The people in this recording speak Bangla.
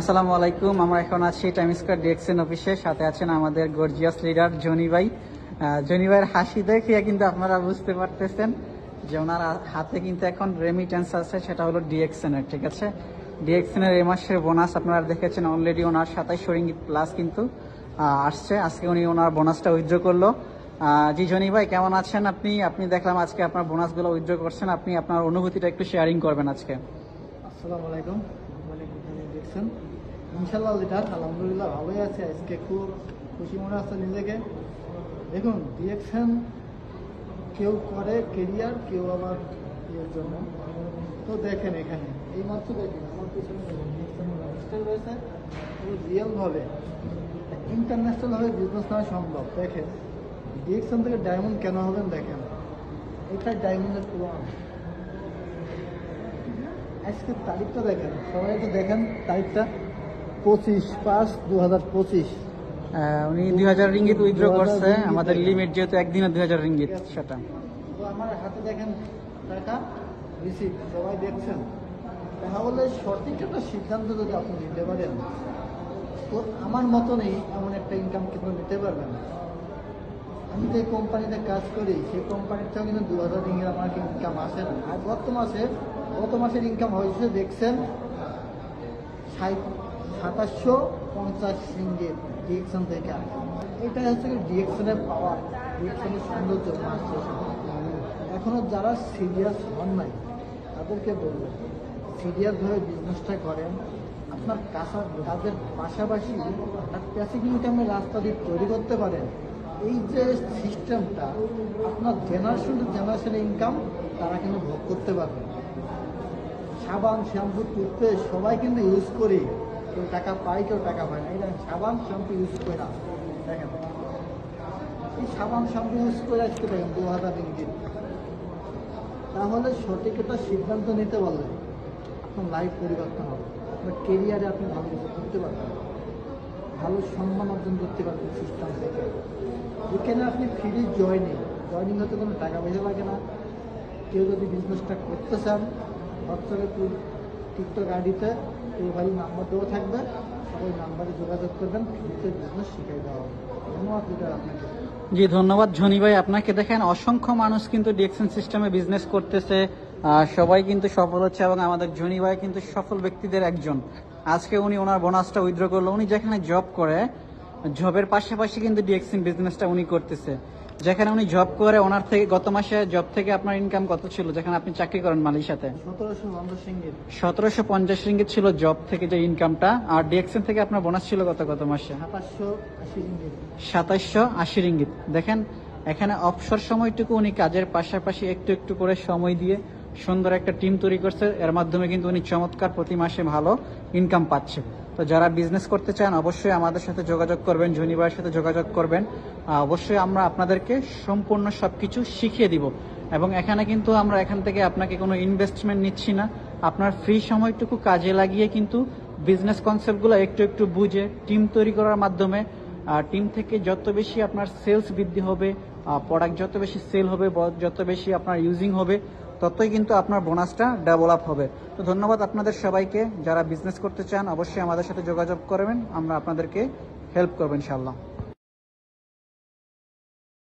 আসসালামু আলাইকুম, আমরা এখন আছি টাইম স্কোয়ার ডিএক্সএন অফিসে সাথে আছেন আমাদের গর্জিয়াস লিডার জনি ভাই। জনি ভাইয়ের হাসি দেখে কিন্তু আপনারা বুঝতে পারতেছেন যে ওনার হাতে কিন্তু এখন রেমিটেন্স আছে, সেটা হলো ডিএক্সএন এর, ঠিক আছে? ডিএক্সএন এর এই মাসের বোনাস আপনারা দেখেছেন অলরেডি ওনার সাতাইশশো রিঙ্গিত প্লাস কিন্তু আসছে। আজকে উনি ওনার বোনাসটা উইথড্র করল। জি জনি ভাই, কেমন আছেন আপনি? আপনি দেখলাম আজকে আপনার বোনাসগুলো উইথড্র করছেন। আপনি আপনার অনুভূতিটা একটু শেয়ারিং করবেন আজকে। আসসালামু আলাইকুম। আসসালাম দেখছেন। ইনশাল্লাহ লিডার, আলহামদুলিল্লাহ ভালোই আছে। আজকে খুব খুশি মনে হচ্ছে নিজেকে। দেখুন ডিএকশন কেউ করে কেরিয়ার কেউ আবার ইয়ের জন্য। তো দেখেন এখানে এই মাত্র দেখেন আমার পিছনে রেজিস্টার রয়েছে। রিয়েলভাবে ইন্টারন্যাশনালভাবে বিজনেস নেওয়া সম্ভব। দেখেন ডিএকশন থেকে ডায়মন্ড কেন হবেন দেখেন। এটা ডায়মন্ডের প্রমাণ। আজকের তারিখটা দেখেন সবাই একটু দেখেন তারিখটা। পঁচিশ পাঁচ দু হাজার পঁচিশ উনি দুই হাজার রিঙ্গিত উইথড্র 2000 করছে আমাদের লিমিট যেহেতু একদিনে দুই হাজার রিঙ্গিত সেটা। তো আমার হাতে দেখেন টাকা রিসিপ্ট সবাই দেখছেন। তাহলে সঠিক একটা সিদ্ধান্ত যদি আপনি নিতে পারেন তো আমার মতনই এমন একটা ইনকাম কিন্তু নিতে পারবেন। আমি যে কোম্পানিতে কাজ করি সেই কোম্পানিতেও কিন্তু দু হাজার রিঙ্গের আমার ইনকাম আসে না। আর গত মাসে গত মাসের ইনকাম হয়েছে, দেখছেন? সাতাশশো পঞ্চাশ রিঙ্গিত ডিএকশন থেকে এটা হচ্ছে ডিএকশনের পাওয়ার ডিএকশনের সৌন্দর্য। আসছে এখনও যারা সিরিয়াস হন নাই, তাদেরকে বলব সিরিয়াসভাবে বিজনেসটা করেন। আপনার কাঁচা কাজের পাশাপাশি প্যাসিভ ইনকামের রাস্তা দিয়ে তৈরি করতে পারেন। এই যে সিস্টেমটা আপনার জেনারেশন টু জেনারেশন ইনকাম তারা কিন্তু ভোগ করতে পারবে। সাবান, শ্যাম্পু, টুথপেস্ট, সবাই কিন্তু ইউজ করি। কেউ টাকা পাই কেউ টাকা পায় না। দেখেন সাবান, শ্যাম্পু ইউজ করে না। দেখেন। এই সাবান, শ্যাম্পু ইউজ করে আজকে দেখেন দু হাজার রিঙ্গিত তাহলে সঠিক একটা সিদ্ধান্ত নিতে পারলে আপনার লাইফ পরিবর্তন হবে। আপনার কেরিয়ারে আপনি ভালো কিছু করতে পারবেন। ভালো সম্মান অর্জন করতে পারবেন সিস্টেম থেকে। এখানে আপনি ফ্রি জয়নিং জয়নিং হতে কোনো টাকা পয়সা লাগে না। কেউ যদি বিজনেসটা করতে চান হোয়াটসঅ্যাপে গাড়িতে আইডিতে প্রোফাইল নাম্বার দেওয়া থাকবে। ওই নাম্বারে যোগাযোগ করবেন ফ্রিতে বিজনেস শিখাই দেওয়া হবে। ধন্যবাদ আপনাকে। জি, ধন্যবাদ ধনী ভাই। আপনাকে দেখেন, অসংখ্য মানুষ কিন্তু ডিএকশন সিস্টেমে বিজনেস করতেছে। সবাই কিন্তু সফল হচ্ছে এবং আমাদের জনি ভাই কিন্তু সফল ব্যক্তিদের একজন। আজকে উনি ওনার বোনাসটা উইথড্র করল। উনি যেখানে জব করে জবের পাশাপাশি কিন্তু ডিএক্সিন বিজনেসটা উনি করতেছে। যেখানে উনি জব করে ওনার থেকে গত মাসে জব থেকে আপনার ইনকাম কত ছিল? যেখানে আপনি চাকরি করেন মালির সাথে? সতেরোশো পঞ্চাশ রিঙ্গিত। ছিল জব থেকে যে ইনকামটা আর ডিএক্সএন থেকে আপনার বোনাস ছিল গত গত মাসে? সাতাশশো আশি রিঙ্গিত। দেখেন এখানে অবসর সময়টুকু উনি কাজের পাশাপাশি একটু একটু করে সময় দিয়ে সুন্দর একটা টিম তৈরি করছে। এর মাধ্যমে কিন্তু উনি চমৎকার প্রতি মাসে ভালো ইনকাম পাচ্ছে। তো যারা বিজনেস করতে চান, অবশ্যই আমাদের সাথে যোগাযোগ করবেন, জনি ভাইয়ের সাথে যোগাযোগ করবেন। অবশ্যই আমরা আপনাদেরকে সম্পূর্ণ সবকিছু শিখিয়ে দিব। এবং এখানে কিন্তু আমরা এখান থেকে আপনাকে কোনো ইনভেস্টমেন্ট নিচ্ছি না। আপনার ফ্রি সময়টুকু কাজে লাগিয়ে কিন্তু বিজনেস কনসেপ্টগুলো একটু একটু বুঝে টিম তৈরি করার মাধ্যমে টিম থেকে যত বেশি আপনার সেলস বৃদ্ধি হবে প্রোডাক্ট যত বেশি সেল হবে যত বেশি আপনার ইউজিং হবে, ততই কিন্তু আপনার বোনাসটা ডেভেলপ হবে। তো ধন্যবাদ আপনাদের সবাইকে। যারা বিজনেস করতে চান, অবশ্যই আমাদের সাথে যোগাযোগ করবেন। আমরা আপনাদেরকে হেল্প করব ইনশাল্লাহ